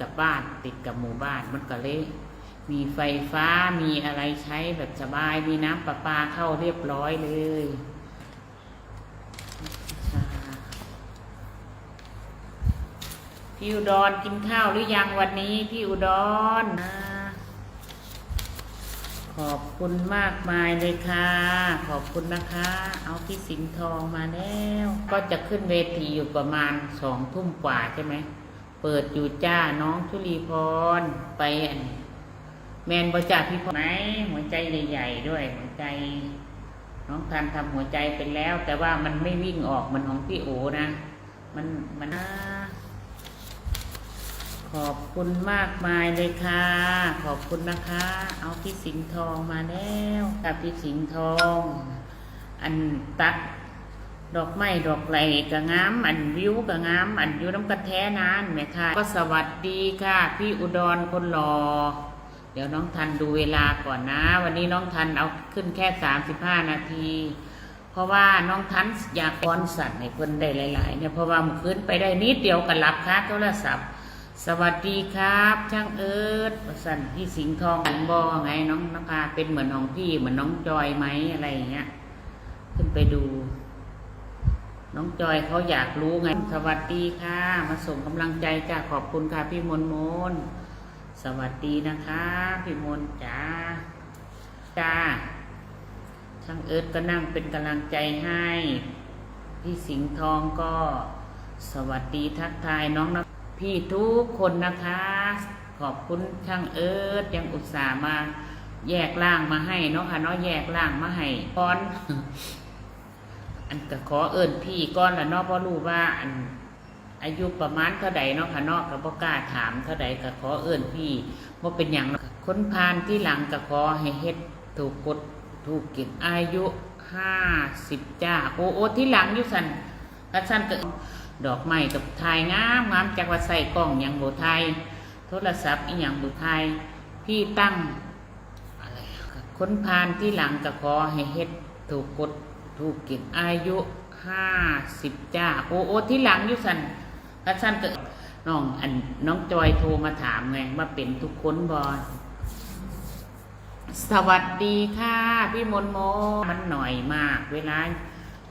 กับบ้าน ติดกับหมู่บ้านมันก็เลย มีไฟฟ้ามีอะไรใช้แบบสบายมีน้ำประปาเข้าเรียบร้อยเลยพี่อุดรกินข้าวหรือยังวันนี้พี่อุดรขอบคุณมากมายเลยค่ะ ขอบคุณนะคะ เอาพี่สิงห์ทองมาแล้ว ก็จะขึ้นเวทีอยู่ประมาณสองทุ่มกว่าใช่ไหม เปิดอยู่จ้าน้องชุลีพรไปอันแมนบจ่าพี่พรไหมหัวใจใหญ่ๆด้วยหัวใจ น้องทันทำหัวใจเป็นแล้ว แต่ว่ามันไม่วิ่งออกเหมันของพี่โอนะ มันมันขอบคุณมากมายเลยค่ะ ขอบคุณนะคะ เอาพี่สิงห์ทองมาแล้วกับพี่สิงห์ทอง อันตัด ดอกไม้ดอกไหลกะงามอันวิวกะงามอันอยู่น้ำกระแท้นานแม่ค่ะ ก็สวัสดีค่ะ พี่อุดรคนหลอเดี๋ยวน้องทันดูเวลาก่อนนะ วันนี้น้องทันเอาขึ้นแค่สามสิบห้านาที เพราะว่าน้องทันอยากก้อนสัตว์ในเพิ่นได้หลาย ๆ เนี่ยเพราะว่ามื่อคืนไปได้นิดเดียวกันรับค่าโทรศัพท์ สวัสดีครับ ช่างเอิร์ดสันพี่สิงห์ทองสิงบอไงน้องนภาเป็นเหมือนของพี่เหมือนน้องจอยไหมอะไรอย่างเงี้ย ขึ้นไปดู น้องจอยเขาอยากรู้ไง สวัสดีค่ะ มาส่งกำลังใจจ้าขอบคุณค่ะพี่มนมน สวัสดีนะคะ พี่มนจ้าจ้าช่างเอิร์ดก็นั่งเป็นกำลังใจให้ พี่สิงห์ทองก็สวัสดีทักทายน้องนะพี่ทุกคนนะคะ ขอบคุณช่างเอิร์ดยังอุตส่าห์มาแยกล่างมาให้เนาะค่ะเนาะแยกล่างมาให้ก่อน อันก็ขอเอิญพี่ก้อนละเนาะเพราะรู้ว่า อันอายุประมาณเท่าใดเนาะค่ะเนาะก็บ่กล้าถามเท่าใดก็ขอเอิญพี่บ่เป็นหยังเนาะค่ะคนพานที่หลังก็ขอให้เฮ็ดถูกกฎถูกเกิจอายุห้าสิบจ้าโอ้โอ้ที่หลังยู่สันกระสันก็ดอกไม้กับทยงามงามจากว่าใส่กล้องหยังโบไทยโทรศัพท์อีหยังบ่ไทยพี่ตั้งอะไรอะคนพานที่หลังก็ขอให้เฮ็ดถูกกฎ ถูกเกิจอายุห้าสิบจ้าโอ้โอ้ที่หลังยู่สันกระสันก็น้องอันน้องจอยโทรมาถามไงว่าเป็นทุกคนบอสวัสดีค่ะ พี่มนโมมันหน่อยมาก เวลา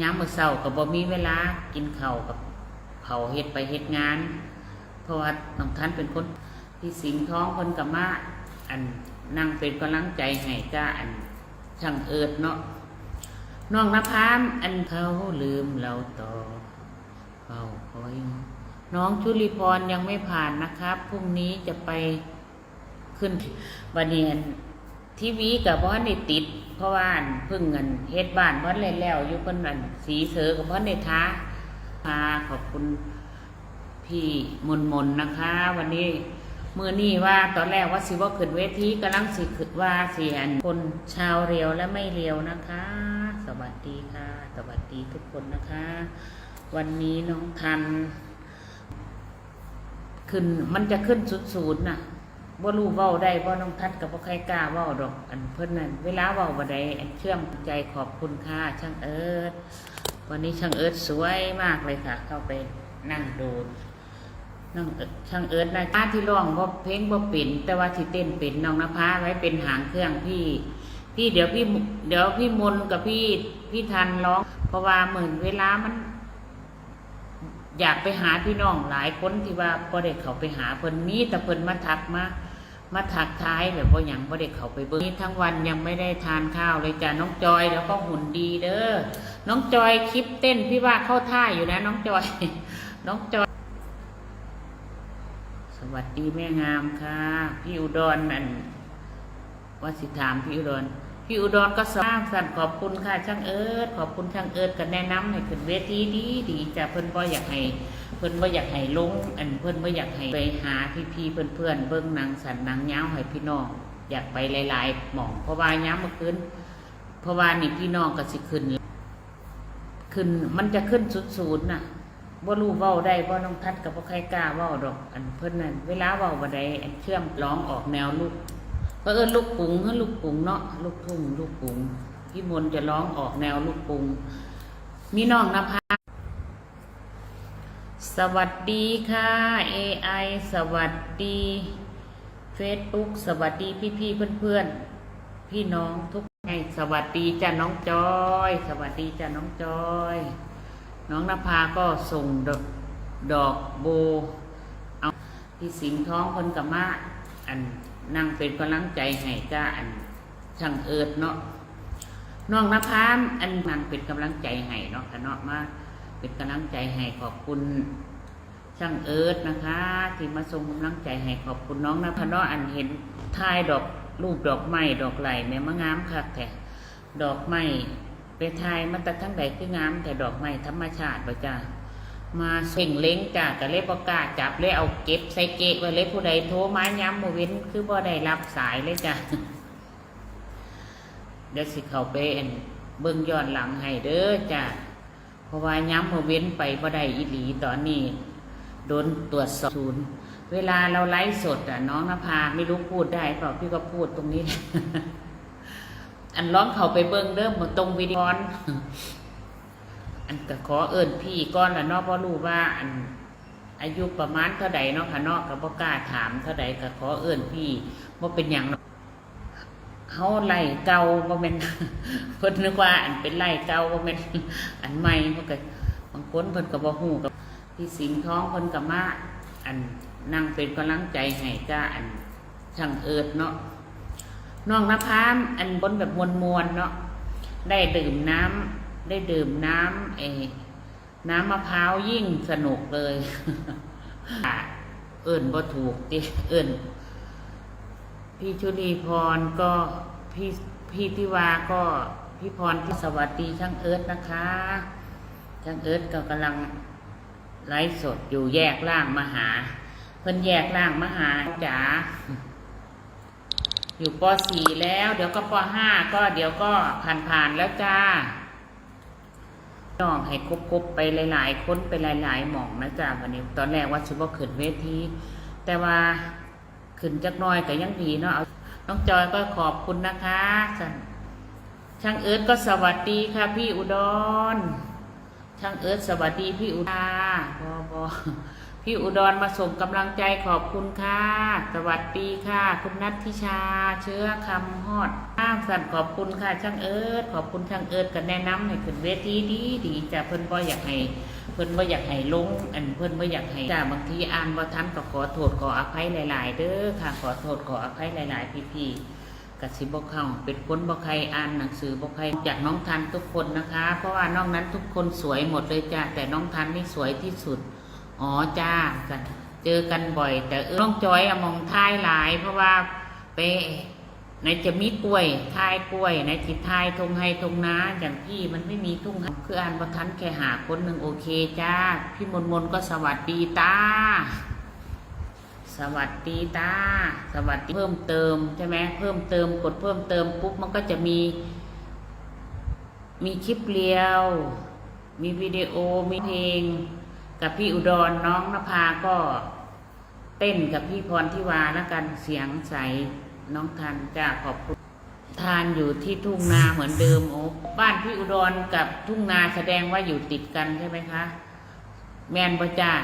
ย้ำมือเช้าก็บ่มีเวลากินเข้ากับเขาเฮ็ดไปเฮ็ดงาน เพราะว่าน้องท่านเป็นคนที่สิงท้องคนกับมาอันนั่งเป็นกำลังใจให้ก้าอันช่างเอิดเนาะ น้องนภามอันเขาลืมเราต่อเฝ้าคอยน้องชุลีพรยังไม่ผ่านนะครับพรุ่งนี้จะไปขึ้นบันเนียนทีวีกับพ่อในติด เพราะว่าเพิ่งเงินเฮ็ดบ้านพ่อเลยแล้วอยู่เพิ่นอันสีเสือกับพ่อในท้าพาขอบคุณพี่มนมนนะคะ วันนี้มือนี่ว่าตอนแรกว่าสิว่าขึ้นเวทีกำลังสิขึ้นว่าเสียนคนชาวเรียวและไม่เรียวนะคะ วัสดีค่ะ สวัสดีทุกคนนะคะ วันนี้น้องทัน ขึ้นมันจะขึ้นสุดศูนย์น่ะว่ารู้เว้าได้ว่าน้องทัดกับว่าใครกล้าเว้าดอก อันเพิ่นนั่นเวลาเว้าบ่ไดอันเชื่อมใจขอบคุณค่ะช่างเอิร์ดวันนี้ช่างเอิร์ดสวยมากเลยค่ะ เข้าไปนั่งดูน้องช่างเอิร์ดนะาที่ร้องบ่าเพลงบ่เป็นแต่ว่าที่เต้นเป็นน้องนภาไว้เป็นหางเครื่องพี่ พี่เดี๋ยวพี่เดี๋ยวพี่มนกับพี่พี่ทันร้อง เพราะว่าเหมือนเวลามัน อยากไปหาพี่น้องหลายคนที่ว่าบ่ได้เขาไปหาเพิ่นมีแต่เพิ่นมาทักมามาทักท้ายแบบว่าหยังบ่ได้เขาไปเบิ่งทั้งวันยังไม่ได้ทานข้าวเลยจ้ะน้องจอยแล้วก็หุ่นดีเด้อน้องจอยคลิปเต้นพี่ว่าเข้าท่าอยู่นะ น้องจอย น้องจอย สวัสดีแม่งามค่ะ พี่อุดรนั่นว่าสิถามพี่อุดร พี่อุดรก็สร้างสรรค์ขอบคุณค่ะช่างเอิร์ดขอบคุณช่างเอิร์ดกันแนะนำให้ขึ้นเวทีดีดีจ้ะเพิ่นบ่อยากให้เพิ่นบ่อยากให้ลงอันเพิ่นบ่อยากให้ไปหาพี่พี่ๆเพื่อนเพื่อนๆเบิ่งนังสันนังยาวให้พี่น้องอยากไปหลายๆหม่องเพราะว่าย้ำเมื่อคืนเพราะว่านี่พี่น้องก็สิขึ้นขึ้นมันจะขึ้นสุดศูนย์น่ะว่ารู้เว้าได้ว่าน้องทัดกับว่าใครกล้าเว้าดอก อันเพิ่นนั่นเวลาเว้าบ่ได้อันเชื่อมร้องออกแนวลูก เพราะเอิ้นลูกปุงเฮ้ลูกปุงเนาะลูกทุ่งลูกปุงพี่มนจะร้องออกแนวลูกปุง มีน้องนภาสวัสดีค่ะ AI สวัสดี Facebook สวัสดีพี่ๆเพื่อนๆพี่น้องทุกไงสวัสดีจ้าน้องจอย สวัสดีจ้าน้องจอย น้องนภาก็ส่งดอกดอกโบ เอาพี่สิงห์ท้องคนกับมาอัน นั่งเป็นกำลังใจให้จ้าอันช่างเอิดเนาะน้องนภาอันนั่งเป็นกำลังใจให้เนาะค่ะเนาะมาเป็นกำลังใจให้ขอบคุณช่างเอิร์ดนะคะ ที่มาส่งกำลังใจให้ขอบคุณน้องนะพะเนาะอันเห็นทายดอกรูปดอกไม้ดอกไหลแม่มะงามคักแต่ดอกไม้ไปทายมาแต่ทั้งใดคืองามแต่ดอกไม้ธรรมชาติประจ้า มาเส่งเล้งจ้าก็เลยประกาศจับเลยเอาเก็บใส่เกะไว้เลยผู้ใดโทรมาย้ำมือเว้นคือบ่ได้รับสายเลยจ้าเดี๋ยวสิเขาไปอันเบิ่งย้อนหลังให้เด้อจ้าเพราะว่าย้ำมือเว้นไปบ่ได้อีหลีตอนนี้โดนตรวจสอบศูนย์เวลาเราไลฟ์สดอะน้องนภาไม่รู้พูดได้เปล่าพี่ก็พูดตรงนี้ อันร้องเขาไปเบิ้งเริ่มตรงวิดีโอ อันก็ขอเอิญพี่ก้อนละเนาะเพราะรู้ว่า อันอายุประมาณเท่าใดเนาะค่ะเนาะก็บ่กล้าถามเท่าใดก็ขอเอิญพี่ว่าเป็นอย่างเนาะเฮาไล่เก่าบ่แม่นเพิ่นนึกว่า อันเป็นไล่เก่าบ่แม่นอันใหม่เพิ่นก็บางคนเพิ่นก็บ่ฮู้กับพี่สิงห์ท้องคนกับมาอันนั่งเป็นกำลังใจให้จ้าอันช่างเอิดเนาะน้องนภาอันบนแบบมวลมวลๆเนาะได้ดื่มน้ำ ได้ดื่มน้ำเอน้ำมะพร้าวยิ่งสนุกเลยเอิ่นบ่ถูกติเอิ่นพี่ชุลีพรก็พี่พี่ทิวาก็พี่พรที่สวัสดีช่างเอิร์ดนะคะช่างเอิร์ดก็กำลังไลฟ์สดอยู่แยกล่างมหา เพิ่นแยกล่างมหาจ๋าอยู่ป .4 แล้ว เดี๋ยวก็ป .5 ก็เดี๋ยวก็ผ่านๆแล้วจ้า น้องให้ครบๆไปหลาย ๆ คนไปหลาย ๆ หม่องนะจ๊ะวันนี้ ตอนแรกว่าชิบ่ขึ้นเวทีแต่ว่าขึ้นจักน้อยก็ยังดีเนาะเอาน้องจอยก็ขอบคุณนะคะสันช่างเอิร์ดก็สวัสดีค่ะ พี่อุดรช่างเอิร์ธสวัสดีพี่อุดาบอบอ พี่อุดรมาส่งกำลังใจขอบคุณค่ะ สวัสดีค่ะ คุณนัทธิชา เชื้อคำฮอดอ้าวสั่นขอบคุณค่ะ ช่างเอิร์ธขอบคุณช่างเอิร์ธกันแนะนำให้ขึ้นเวทีดีดีจ้ะเพิ่นบ่อยากให้เพิ่นบ่อยากให้ลงอันเพิ่นบ่อยากให้จ้าบางทีอ่านบ่ทันก็ขอโทษขออภัยหลาย ๆ เด้อค่ะ ขอโทษขออภัยหลาย ๆ พี่ๆกสิบกเข้าเป็นคนบกใครอ่านหนังสือบกใครจากน้องทันทุกคนนะคะ เพราะว่านอกนั้นทุกคนสวยหมดเลยจ้าแต่น้องทันนี่สวยที่สุด อ๋อจ้ากันเจอกันบ่อย แต่เออน้องจอยอะมองท้ายหลาย เพราะว่าไปในจะมีกล้วยท้ายกล้วยในจิตท้ายทงไฮทงนาอย่างพี่มันไม่มีทุ่งคืออ่านประทันแค่หาคนหนึ่งโอเคจ้า พี่มนมนก็สวัสดีตาสวัสดีตาสวัสดีเพิ่มเติมใช่ไหมเพิ่มเติมกดเพิ่มเติมปุ๊บมันก็จะมี มีคลิปเรียว มีวิดีโอมีเพลง กับพี่อุดรน้องนภาก็เต้นกับพี่พรทิวาแล้วกันเสียงใสน้องทันจ้าขอบคุณทานอยู่ที่ทุ่งนาเหมือนเดิมโอ้บ้านพี่อุดรกับทุ่งนาแสดงว่าอยู่ติดกันใช่ไหมคะ แมนประจา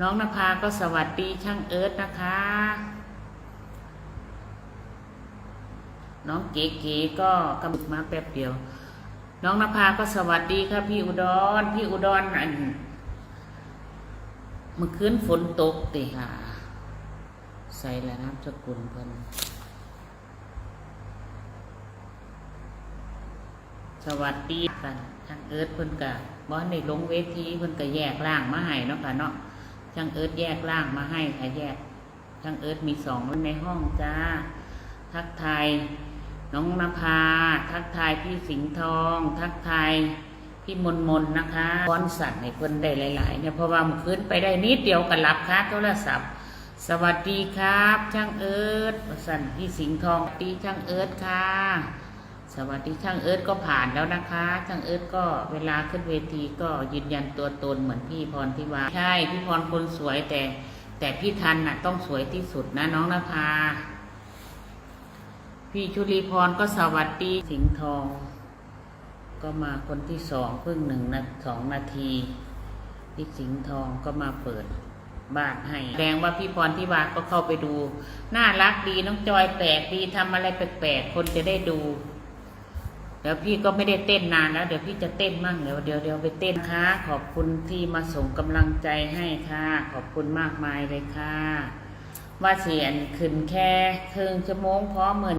น้องนภาก็สวัสดีช่างเอิร์ธนะคะ น้องเก๋ๆก็กำลังมาแป๊บเดียว น้องนภาก็สวัสดีค่ะพี่อุดร พี่อุดรอัน เมื่อคืนฝนตกติค่ะใส่แล้วน้ำสกุลเพิ่นสวัสดีกันช่างเอิร์ธเพิ่นกะบอสในลงเวทีเพิ่นกะแยกร่างมาให้เนาะค่ะเนาะช่างเอิร์ธแยกร่างมาให้ค่ะแยกช่างเอิร์ธมีสองในห้องจ้า ทักทายน้องนภา ทักทายพี่สิงห์ทอง ทักทาย พี่มนมนนะคะป้อนสัตว์ให้คนได้หลายๆเนี่ยเพราะว่ามื่อคืนไปได้นิดเดียวก็รับค่าโทรศัพท์ สวัสดีครับ ช่างเอิร์ธสันพี่สิงห์ทองดีช่างเอิร์ธค่ะ สวัสดีช่างเอิร์ธก็ผ่านแล้วนะคะ ช่างเอิร์ธก็เวลาขึ้นเวทีก็ยืนยันตัวตนเหมือนพี่พรทิวาใช่พี่พรคนสวยแต่ แต่พี่ทันน่ะต้องสวยที่สุดนะน้องนภาพี่ชุลีพรก็สวัสดีสิงห์ทอง ก็มาคนที่สองเพิ่งหนึ่งนาสองนาทีพี่สิงห์ทองก็มาเปิดบ้านให้แสดงว่าพี่พรที่วาก็เข้าไปดู น่ารักดีน้องจอยแปลกดีทำอะไรแปลกๆคนจะได้ดูเดี๋ยวพี่ก็ไม่ได้เต้นนานแล้วเดี๋ยวพี่จะเต้นมั่งเดี๋ยวเดี๋ยวเดี๋ยวไปเต้นค่ะขอบคุณที่มาส่งกำลังใจให้ค่ะ ขอบคุณมากมายเลยค่ะว่าเสียนขึ้นแค่ครึ่งชั่วโมงพร้อมเหมือน